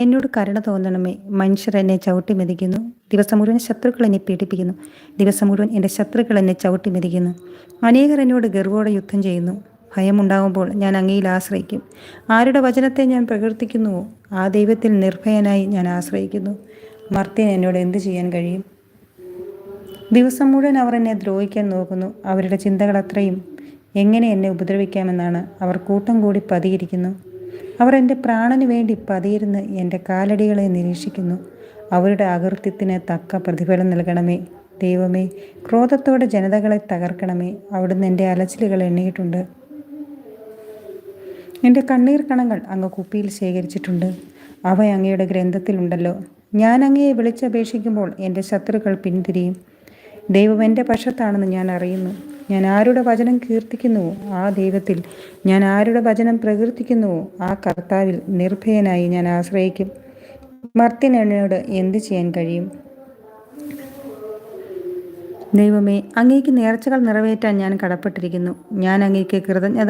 എന്നോട് കരുണ തോന്നണമേ. മനുഷ്യർ എന്നെ ചവിട്ടി മെതിക്കുന്നു. ദിവസം മുഴുവൻ ശത്രുക്കൾ എന്നെ പീഡിപ്പിക്കുന്നു. ദിവസം മുഴുവൻ എന്റെ ശത്രുക്കൾ എന്നെ ചവിട്ടി മെതിക്കുന്നു. അനേകർ എന്നോട് ഗർവോടെ യുദ്ധം ചെയ്യുന്നു. ഭയമുണ്ടാകുമ്പോൾ ഞാൻ അങ്ങയിൽ ആശ്രയിക്കും. ആരുടെ വചനത്തെ ഞാൻ പ്രകീർത്തിക്കുന്നുവോ? ആ ദൈവത്തിൽ നിർഭയനായി ഞാൻ ആശ്രയിക്കുന്നു. മർത്യൻ എന്നോട് എന്തു ചെയ്യാൻ കഴിയും? ദിവസം മുഴുവൻ അവർ എന്നെ ദ്രോഹിക്കാൻ നോക്കുന്നു. അവരുടെ ചിന്തകൾ അത്രയും. എങ്ങനെ എന്നെ ഉപദ്രവിക്കാമെന്നാണ്. അവർ കൂട്ടം കൂടി പതിയിരിക്കുന്നു. അവർ എന്റെ പ്രാണന് വേണ്ടി പതിയിരുന്ന് എന്റെ കാലടികളെ നിരീക്ഷിക്കുന്നു. അവരുടെ അകൃത്യത്തിന് തക്ക പ്രതിഫലം നൽകണമേ. ദൈവമേ ക്രോധത്തോടെ ജനതകളെ തകർക്കണമേ. അവിടുന്ന് എന്റെ അലച്ചിലുകൾ എണ്ണിയിട്ടുണ്ട്. എന്റെ കണ്ണീർ കണങ്ങൾ അങ്ങ് കുപ്പിയിൽ ശേഖരിച്ചിട്ടുണ്ട്. അവ അങ്ങയുടെ ഗ്രന്ഥത്തിലുണ്ടല്ലോ ഞാൻ അങ്ങയെ വിളിച്ചപേക്ഷിക്കുമ്പോൾ എന്റെ ശത്രുക്കൾ പിന്തിരിയും. ദൈവം എന്റെ പക്ഷത്താണെന്ന് ഞാൻ അറിയുന്നു. ഞാൻ ആരുടെ വചനം കീർത്തിക്കുന്നുവോ ആ ദൈവത്തിൽ. ഞാൻ ആരുടെ വചനം പ്രകീർത്തിക്കുന്നുവോ ആ കർത്താവിൽ നിർഭയനായി ഞാൻ ആശ്രയിക്കും. മർത്തിനോട് എന്ത് ചെയ്യാൻ കഴിയും? ദൈവമേ അങ്ങേക്ക് നേർച്ചകൾ നിറവേറ്റാൻ ഞാൻ കടപ്പെട്ടിരിക്കുന്നു. ഞാൻ അങ്ങേക്ക് കൃതജ്ഞത